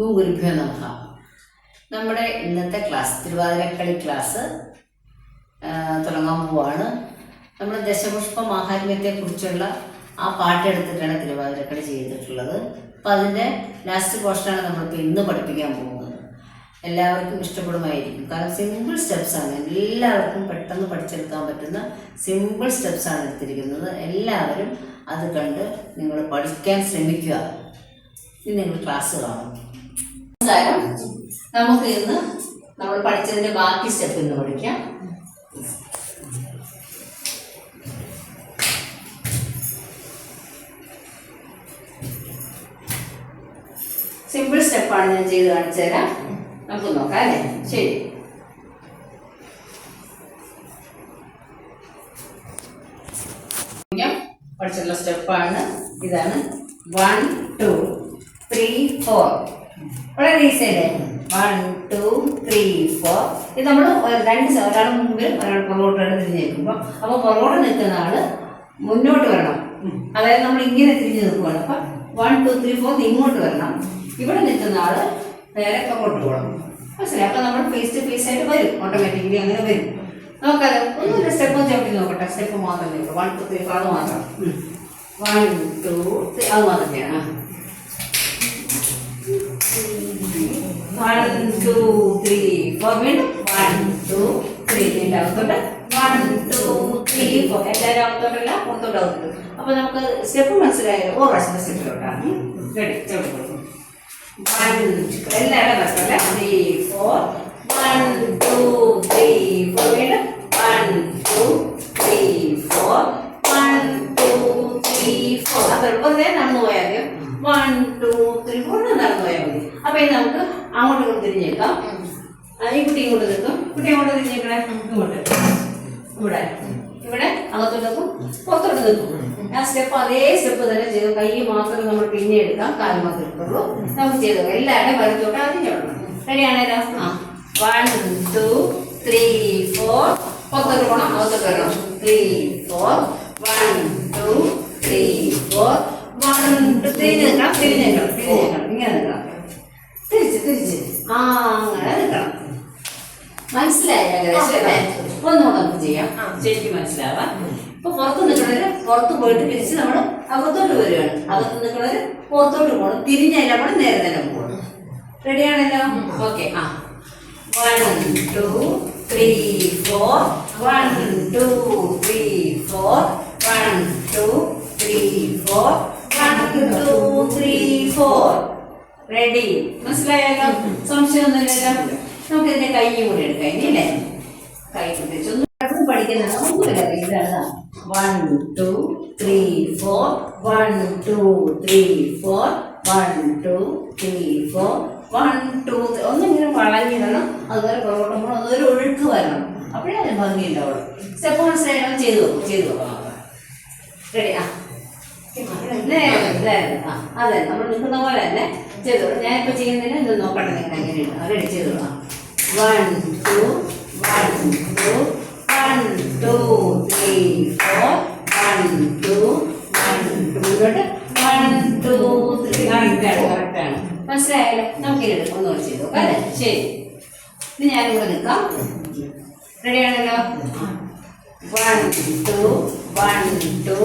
ഗുരുഭ്യോ നമ നമ്മുടെ ഇന്നത്തെ ക്ലാസ് തിരുവാതിരക്കളി ക്ലാസ് തുടങ്ങാൻ പോവാണ്. നമ്മൾ ദശപുഷ്പ മാഹാത്മ്യത്തെ കുറിച്ചുള്ള ആ പാട്ട് എടുത്തിട്ടാണ് തിരുവാതിരക്കളി ചെയ്തിട്ടുള്ളത്. അപ്പം അതിന്റെ ലാസ്റ്റ് പോർഷനാണ് നമ്മളിപ്പോൾ ഇന്ന് പഠിപ്പിക്കാൻ പോകുന്നത്. എല്ലാവർക്കും ഇഷ്ടപ്പെടുമായിരിക്കും. കാരണം സിമ്പിൾ സ്റ്റെപ്സ് ആണ്. എല്ലാവർക്കും പെട്ടെന്ന് പഠിച്ചെടുക്കാൻ പറ്റുന്ന സിമ്പിൾ സ്റ്റെപ്സ് ആണ് എടുത്തിരിക്കുന്നത്. എല്ലാവരും അത് കണ്ട് നിങ്ങൾ പഠിക്കാൻ ശ്രമിക്കുക. ഇനി നിങ്ങൾ ക്ലാസ് കാണും. നമസ്കാരം നമുക്ക് ഇന്ന് നമ്മൾ പഠിച്ചതിന്റെ ബാക്കി സ്റ്റെപ്പ് ഇന്ന് പഠിക്കാം. സിമ്പിൾ സ്റ്റെപ്പാണ് ഞാൻ ചെയ്ത് കാണിച്ചു തരാം. നമുക്ക് നോക്കാം അല്ലേ? ശരി. പഠിച്ചിട്ടുള്ള സ്റ്റെപ്പാണ് ഇതാണ് വൺ ടു ത്രീ ഫോർ വളരെ ഈസി അല്ലേ? വൺ ടു ത്രീ ഫോർ ഇത് നമ്മൾ രണ്ട് ഒരാൾ മുമ്പിൽ ഒരാൾ പുറകോട്ടാണ് തിരിഞ്ഞ് നിൽക്കുമ്പോൾ അപ്പോൾ പുറകോട്ട് നിൽക്കുന്ന ആൾ മുന്നോട്ട് വരണം. അതായത് നമ്മൾ ഇങ്ങനെ തിരിഞ്ഞ് നിൽക്കുകയാണ് അപ്പം വൺ ടു ത്രീ ഫോർ ഇങ്ങോട്ട് വരണം. ഇവിടെ നിൽക്കുന്ന ആൾ നേരെ പുറകോട്ട് പോകണം. മനസ്സിലായി? അപ്പം നമ്മൾ ഫേസ് ടു ഫേസ് ആയിട്ട് വരും. ഓട്ടോമാറ്റിക്കലി അങ്ങനെ വരും. നോക്കാതെ ഒന്നും സ്റ്റെപ്പ് ചവിട്ടി നോക്കട്ടെ. സ്റ്റെപ്പ് മാത്രം നിൽക്കും വൺ ടു ത്രീ ഫോർ അത് മാത്രം. വൺ ടു ത്രീ അത് മാത്രം ചെയ്യണം വൺ two, three, four. വീണ്ടും One, two, three. ഇതിന്റെ അകത്തോട്ട് വൺ ടു ത്രീ ഫോർ എല്ലാവരും അകത്തോട്ടല്ല പുറത്തോട്ട് അകത്തോട്ട്. അപ്പൊ നമുക്ക് സ്റ്റെപ്പ് മനസ്സിലായാലും ഓ പ്രാവശ്യത്തെ സ്റ്റെപ്പിലോട്ടാണ് റെഡി ചവിട്ടി കൊടുക്കും. വൺ എല്ലാവരും കഷ്ടല്ലേ three four one two three four വീണ്ടും one two three four one two three four അത് വെറുതെ നടന്നു പോയാൽ വൺ ടു ത്രീ ഫോർ നടന്നു പോയാൽ മതി. അപ്പൊ ഇനി നമുക്ക് അങ്ങോട്ട് ഇങ്ങോട്ട് തിരിഞ്ഞേക്കാം. ഈ കുട്ടി ഇങ്ങോട്ട് നിൽക്കും. കുട്ടി അങ്ങോട്ട് തിരിഞ്ഞേക്കണേ? ഇങ്ങോട്ട്. ഇവിടെ. ഇവിടെ. അകത്തോട്ട് നിൽക്കും. പുറത്തോട്ട് നിൽക്കും. ആ സ്റ്റെപ്പ് അതേ സ്റ്റെപ്പ് തന്നെ ചെയ്ത്. കൈ മാത്രം നമ്മൾ പിന്നെ എടുക്കാം. കാൽ മാത്രം എടുക്കുള്ളൂ. നമുക്ക് ചെയ്തു. എല്ലാവരുടെയും വലത്തോട്ട് അതിന് ചവിടണം റെഡിയാണേലോ ആ. വൺ ടു ത്രീ ഫോർ പുറത്തോട്ട് പോകണം അകത്തോട്ട് വരണം. Three four one two three four തിരിഞ്ഞ് നിൽക്കണം തിരിഞ്ഞ് നിൽക്കണം തിരിഞ്ഞ് നിൽക്കണം ഇങ്ങനെ നിൽക്കണം തിരിച്ച് തിരിച്ച്. ആ അങ്ങനെ നിൽക്കണം മനസ്സിലായി ഏകദേശം അല്ലേ? ഒന്നുകൂടെ നമുക്ക് ചെയ്യാം. ശരിക്കും മനസ്സിലാവാം ഇപ്പൊ പുറത്ത് നിൽക്കണവര് പുറത്ത് പോയിട്ട് തിരിച്ച് നമ്മൾ അകത്തോട്ട് വരികയാണ്. അകത്ത് നിൽക്കണവര് പുറത്തോട്ട് പോകണം. തിരിഞ്ഞല്ല നമ്മൾ നേരെ തന്നെ പോകണം. റെഡിയാണല്ലോ ഓക്കെ ആ. One two three four one two three four one two three four one two three four ready മനസ്സിലായല്ലോ? സംശയമൊന്നുമില്ലല്ലോ നമുക്ക് ഇതിന്റെ കൈ കൂടി എടുക്കാം ഇനി അല്ലേ? കൈ പ്രത്യേകിച്ച് പഠിക്കുന്നത് ഒന്നുമില്ല ഇതാണ്. One two three four one two three four one two three four one two ഒന്നിങ്ങനെ വളഞ്ഞിടണം. അതുപോലെ പുറകോട്ട് പോകണം അതൊരു ഒഴുക്ക് വരണം. അപ്പോഴേ അതിന് ഭംഗി ഉണ്ടാവുള്ളൂ. സ്റ്റെപ്പ് മനസ്സിലായാലും ചെയ്തു നോക്കും. ചെയ്തു നോക്കാം. റെഡി. ആ, അതെ. നമ്മൾ നിൽക്കുന്ന പോലെ തന്നെ ചെയ്തോളൂ ഞാൻ ഇപ്പൊ ചെയ്യുന്നതിന് ഇത് നോക്കട്ടെ നിങ്ങൾ എങ്ങനെയാണ് റെഡി ചെയ്തോളാം one two one two one two three four one two one two one two three കറക്റ്റാണ് ആണ് മനസ്സിലായല്ലോ? നമുക്ക് എടുക്കാം ഒന്നുകൂടെ ചെയ്തു അല്ലെ? ശരി. ഇനി ഞാനിവിടെ നിൽക്കാം. റെഡിയാണല്ലോ one two one two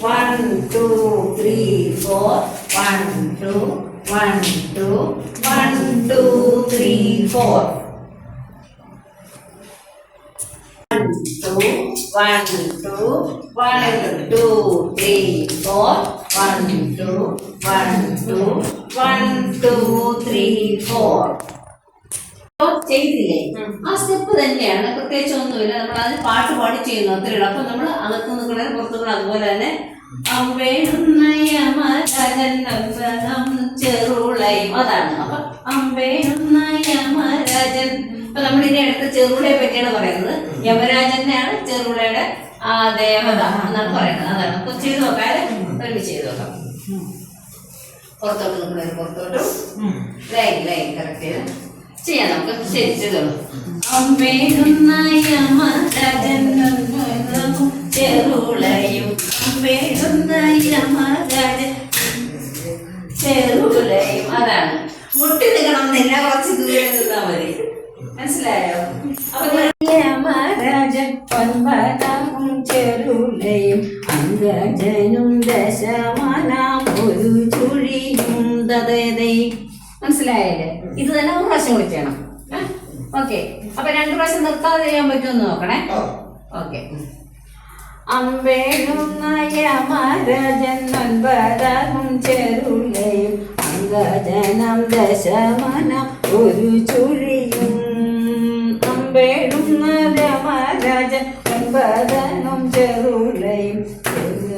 One, two, three, four. One, two, one, two, one, two, three, four. One, two, one, two, one, two, three, four. One, two, one, two, one, two, three, four. ചെയ്തില്ലേ? ആ step തന്നെയാണ്. പ്രത്യേകിച്ച് ഒന്നുമില്ല നമ്മൾ അതിന് പാട്ട് പാടി ചെയ്യുന്നു. അത്രേ ഉള്ളൂ. അപ്പൊ നമ്മൾ അകത്ത് നിൽക്കണ പുറത്തു നിൽക്കണം അതുപോലെ തന്നെ ചെറുളയും അതാണ്. അപ്പൊ അമ്പേണുന്നയമരജൻ അപ്പൊ നമ്മൾ ഇനി അടുത്ത് ചെറുളയെ പറ്റിയാണ് പറയുന്നത്. യമരാജനെയാണ് ചെറുളയുടെ ആ ദേവത എന്നാണ് പറയുന്നത്. അതാണ്. അപ്പൊ ചെയ്തു നോക്കാതെ ഒരുമിച്ച് ചെയ്തു നോക്കാം. പുറത്തോട്ട് നിൽക്കുന്നവർ പുറത്തോട്ടും. ലൈൻ ലൈൻ കറക്റ്റ് ചെയ്ത്. ചെയ്യാം നമുക്ക് ശരി ചെയ്തോളൂ ചെറുളയും. ചെറുളയും. അതാണ്. മുട്ടി നിൽക്കണമെന്നില്ല കുറച്ച് ദൂരെ നിന്നാ മതി. മനസ്സിലായോ? അപ്പൊ ഒൻപതാകും ചെറുലയും അംഗജനും ദശമാനാം ഒരു ചുഴിയും മനസ്സിലായല്ലേ? ഇത് തന്നെ ഒരു പ്രാവശ്യം കൂടി ചെയ്യണം. ഓക്കെ. അപ്പൊ രണ്ടു പ്രാവശ്യം നിർത്താതെ ചെയ്യാൻ പറ്റുമെന്ന് നോക്കണേ. ഓക്കെ. അമ്പേഴുന്നയ മഹാരാജൻ ഒൻപതാകും ചെറുലയും അംഗജനം ദശമനം ഒരു ചുഴിയും. അമ്പേഴുന്ന രാമരാജൻ ഒൻപതനും ചെറുളയും ചുഴിയും.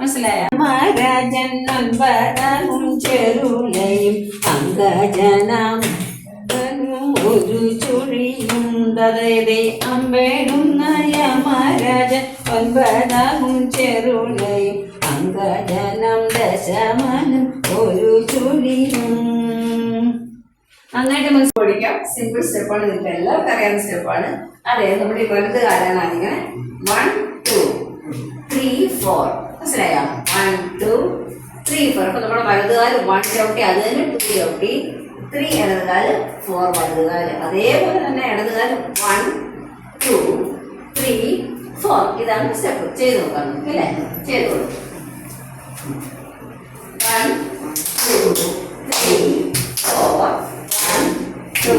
മനസ്സിലായ? മഹാരാജൻ ഒൻപതനും ചെറുലയും അംഗജനം ഒരു ചുഴിയുണ്ടതേ അമ്പേടും നയ യമരാജൻ ഒൻപതാകും ചെറുലയും അംഗജനം ദശമനും ഒരു ചുഴിയും. നന്നായിട്ട് മനസ്സിൽ പഠിക്കാം സിമ്പിൾ സ്റ്റെപ്പാണ് നിങ്ങൾക്ക് എല്ലാവർക്കും അറിയാവുന്ന സ്റ്റെപ്പാണ് അതെ നമ്മുടെ ഈ വലുത് കാലാണ് ഇങ്ങനെ വൺ ടു ത്രീ ഫോർ മനസ്സിലായോ? വൺ ടു ത്രീ ഫോർ അപ്പൊ നമ്മുടെ വലുതുകാൽ വൺ ചവിട്ടി അത് തന്നെ ടു ചവിട്ടി ത്രീ ഇടതുകാൽ ഫോർ വലുതുകാൽ അതേപോലെ തന്നെ ഇടതുകാൽ വൺ ടു ത്രീ ഫോർ ഇതാണ് സ്റ്റെപ്പ് ചെയ്ത് നോക്കാം. അല്ലേ? ചെയ്തോളൂ one two three four one two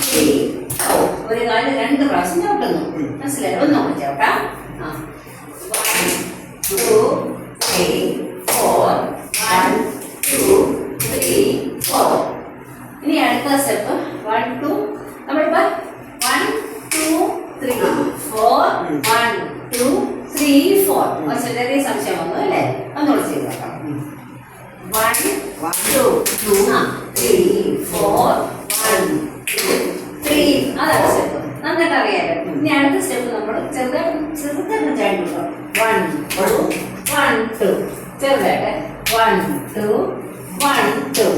three four ഒരു കാൽ രണ്ട് പ്രാവശ്യം ചവിട്ടുന്നു. മനസ്സിലായോ? ഒന്നും ചവിട്ടാം. ആ. Two three four one two three four ഇനി അടുത്ത സ്റ്റെപ്പ് വൺ ടു നമ്മളിപ്പോ one two three four one two three four ചെറിയ സംശയം വന്നു അല്ലേ? ഒന്നുകൂടി ചെയ്ത് നോക്കാം. One two two three four one two three അതാണ് സ്റ്റെപ്പ് നന്നായിട്ട് അറിയാലോ. ഇനി അടുത്ത സ്റ്റെപ്പ് നമ്മൾ ചെറുതായിട്ട് ചാടിട്ടുണ്ടോ വൺ ടു വൺ ടു ചെറുതായിട്ട് വൺ ടു വൺ ടു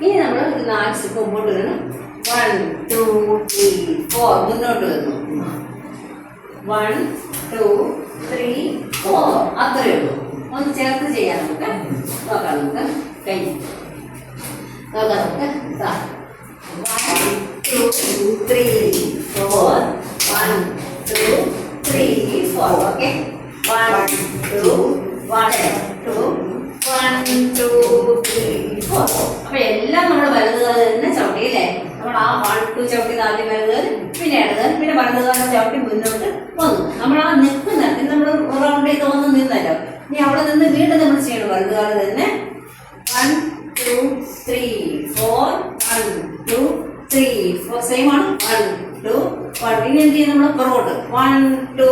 ഇനി നമ്മൾ ഒരു നാല് സ്റ്റെപ്പ് മുമ്പോട്ട് വരണം വൺ ടു ത്രീ ഫോർ മുന്നോട്ട് വന്നു വൺ ടു ത്രീ ഫോർ അത്രയേ ഉള്ളൂ. ഒന്ന് ചേർത്ത് ചെയ്യാം നമുക്ക്. നോക്കാം നമുക്ക്. കഴിഞ്ഞു. നോക്കാം നമുക്ക്. One two three four one two three four okay one two one one two three four എല്ലാം നമ്മൾ വലുത് തന്നെ ചവിട്ടി അല്ലേ നമ്മൾ ആ വൺ ടു ചവിട്ടി ആദ്യം വലുത് പിന്നെ ഇടത് പിന്നെ വലതുകാലം ചവിട്ടി മുന്നോട്ട് വന്നു. നമ്മൾ ആ നിൽക്കുന്ന നമ്മൾ റൗണ്ട് ചെയ്ത് വന്ന് നിന്നല്ലോ. ഇനി അവിടെ നിന്ന് വീണ്ടും നമ്മൾ ചെയ്യണം. വലതുകാൽ തന്നെ one two three four one two three four same ആണ്. വൺ ടു വൺ ഇനി എന്ത് ചെയ്യും നമ്മൾ പുറകോട്ട്? വൺ ടു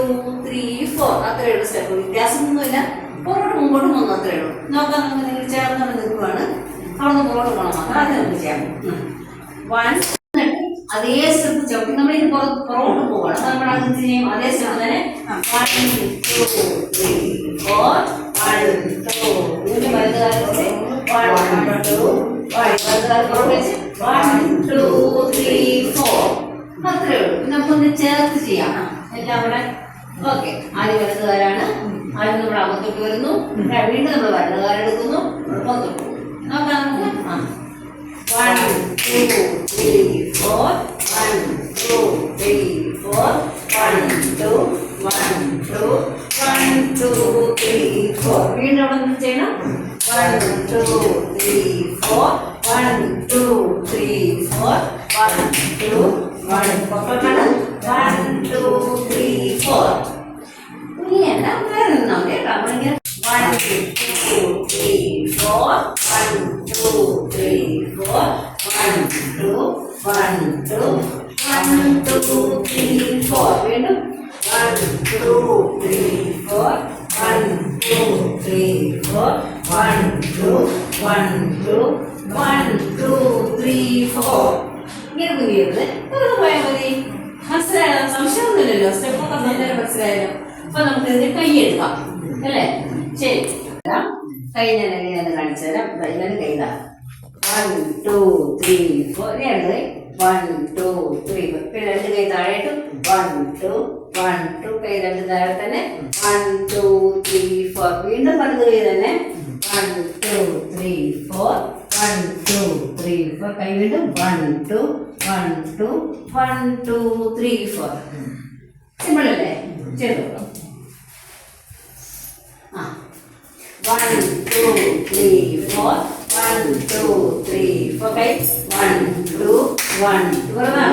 ത്രീ ഫോർ അത്രയുള്ള സ്റ്റെപ്പ് വ്യത്യാസമൊന്നുമില്ല പുറകോട്ട് മുമ്പോട്ട് പോകുന്നു അത്രേ ഉള്ളൂ. നോക്കാം നമുക്ക് നിങ്ങൾ ചേർന്ന് നമ്മൾ നിൽക്കുവാണ്. അവിടെ നിന്ന് പുറകോട്ട് പോകണം. മാത്രം അത് നമുക്ക് ചെയ്യാം. വൺ അതേ സ്റ്റെപ്പ് ചവിട്ടി. നമ്മൾ ഇത് പുറകോട്ട് അത് നമ്മൾ അത് ചെയ്യും? അതേ സ്റ്റെപ്പ് തന്നെ ടു ടു വൺ ടു അത്രേ ഉള്ളൂ. നമുക്കൊന്ന് ചേർത്ത് ചെയ്യാം. എല്ലാം കൂടെ. ഓക്കെ ആദ്യം വലുതുകാരാണ് ആദ്യം നമ്മൾ അകത്തോട്ട് വരുന്നു. വീണ്ടും നമ്മൾ വരണകാരെടുക്കുന്നു പുറത്തോട്ട് നോക്കാം നമുക്ക് ആ. വീണ്ടും അവിടെ നിന്ന് ചെയ്യണം? One two three four one two three four one two one പൊക്കോട്ടാണ് one two three four ഇനി എന്താ വേറെ നിന്നാ മതി കേട്ടോ നമ്മളിങ്ങനെ one two three four one two three four one two one two one two three four വീണ്ടും one two three four one two three four one two one two മനസ്സിലായോ സംശയമൊന്നുമില്ലല്ലോ സ്റ്റെപ്പൊക്കെ നല്ലൊരു മനസ്സിലായല്ലോ അപ്പൊ നമുക്ക് ഇത് കൈ എടുക്കാം. അല്ലേ? ശരി. കൈ ഞാൻ എങ്ങനെയാന്ന് കാണിച്ചു തരാം. ഇങ്ങനെ കൈതാ വൺ ടു ത്രീ ഫോർ രണ്ട് വൺ ടു ത്രീ പിന്നെ രണ്ട് കൈ താഴെയിട്ടു. വൺ ടു വൺ ടു കൈ രണ്ട് താഴെ തന്നെ. വൺ ടു ത്രീ ഫോർ വീണ്ടും വലത് കൈ തന്നെ. One two three four one two three four കൈ വീണ്ടും. One two one two one two three four simple അല്ലേ? ചെയ്തു ആ. One two three four one two three four കൈ വൺ ടു വൺ വെറുതെ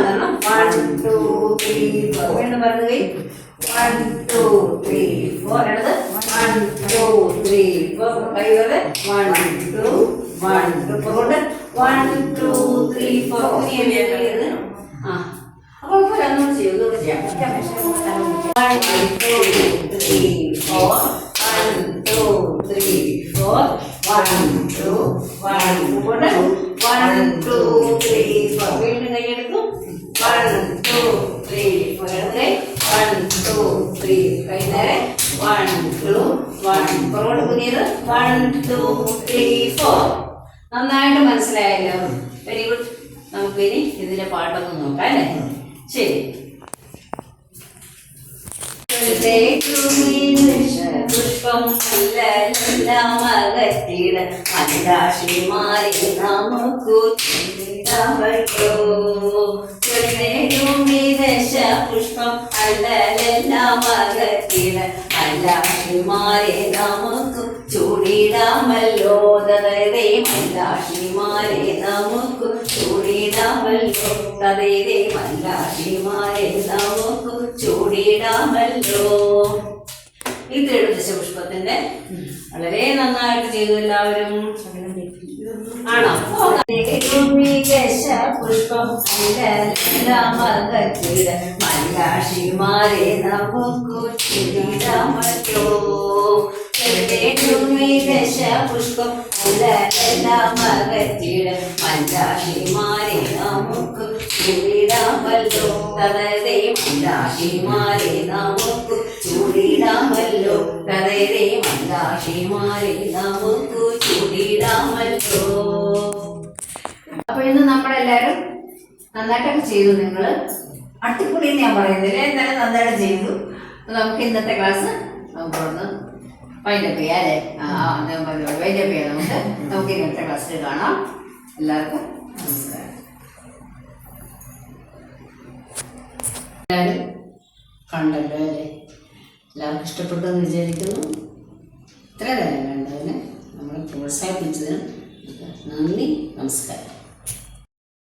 വൺ ടു ത്രീ ഫോർ വീണ്ടും വലത് കൈ വൺ ടു ത്രീ ഫോർ അടുത്ത് വൺ ടു ത്രീ ഫോർ കൈ വെറുതെ വൺ ടു വൺ ടു പുറകോട്ട് വൺ ടു ത്രീ ഫോർ ആ. ഇപ്പോൾ ഒന്നും ചെയ്യും one two three four one two three four one two one കൂടെ വൺ ടു ത്രീ ഫോർ വീണ്ടും കൈയെടുത്തു വൺ ടു ത്രീ ഫോർ എടുത്തേ വൺ ടു ത്രീ കൈ നേരെ വൺ ടു വൺ പുറകോട്ട് കുനിയത് വൺ ടു ത്രീ ഫോർ നന്നായിട്ട് മനസ്സിലായല്ലോ. വെരി ഗുഡ് നമുക്കിനി ഇതിന്റെ പാട്ടൊന്ന് നോക്കാം അല്ലേ? ശരി. പുഷ്പം മകത്തിട മന്ദാശിമാരി നമുക്കു ദശ പുഷ്പം അല്ലെല്ലാം മകത്തിട മല്ലാഷിമാരെ നമുക്കും ചൂടിടാമല്ലോ. തതേ മല്ലാഷിമാരെ നമുക്കും ചൂടിടാമല്ലോ. തതേ മല്ലാഷിമാരെ നമുക്കും ചൂടിടാമല്ലോ. ഇത്രയുള്ള ദശപുഷ്പത്തിന്റെ വളരെ നന്നായിട്ട് ചെയ്തു എല്ലാവരും. ആണോ? പുഷ്പം മല്ലാഷിമാരെ നമുക്ക് ചൂടിടാമല്ലോ പുഷ്പം മകത്തിട മല്ലാഷിമാരെ നമുക്ക് ചൂടിടാമല്ലോ തതേ മല്ലാഷിമാരെ നമുക്ക് ചൂടിടാമല്ലോ തതേ മല്ലാഷിമാരെ നമുക്ക് ചൂടിടാമല്ലോ അപ്പൊ ഇന്ന് നമ്മളെല്ലാരും നന്നായിട്ടൊക്കെ ചെയ്തു നിങ്ങൾ അട്ടിപ്പൊടി ഞാൻ പറയുന്നില്ല. എന്തായാലും നന്നായിട്ട് ചെയ്തു. നമുക്ക് ഇന്നത്തെ ക്ലാസ് നമുക്കൊന്ന് വൈൻഡപ്പ് ചെയ്യാം അല്ലേ? ആ ഞാൻ പറഞ്ഞു വൈൻഡപ്പ് നമുക്ക്. നമുക്ക് ഇന്നത്തെ ക്ലാസ്സിൽ കാണാം. എല്ലാവർക്കും നമസ്കാരം. എല്ലാവരും കണ്ടല്ലോ അല്ലേ? എല്ലാവർക്കും ഇഷ്ടപ്പെട്ടു എന്ന് വിചാരിക്കുന്നു. ഇത്ര നേരം കണ്ടതിന് നമ്മളെ പ്രോത്സാഹിപ്പിച്ചതിന് നന്ദി നമസ്കാരം.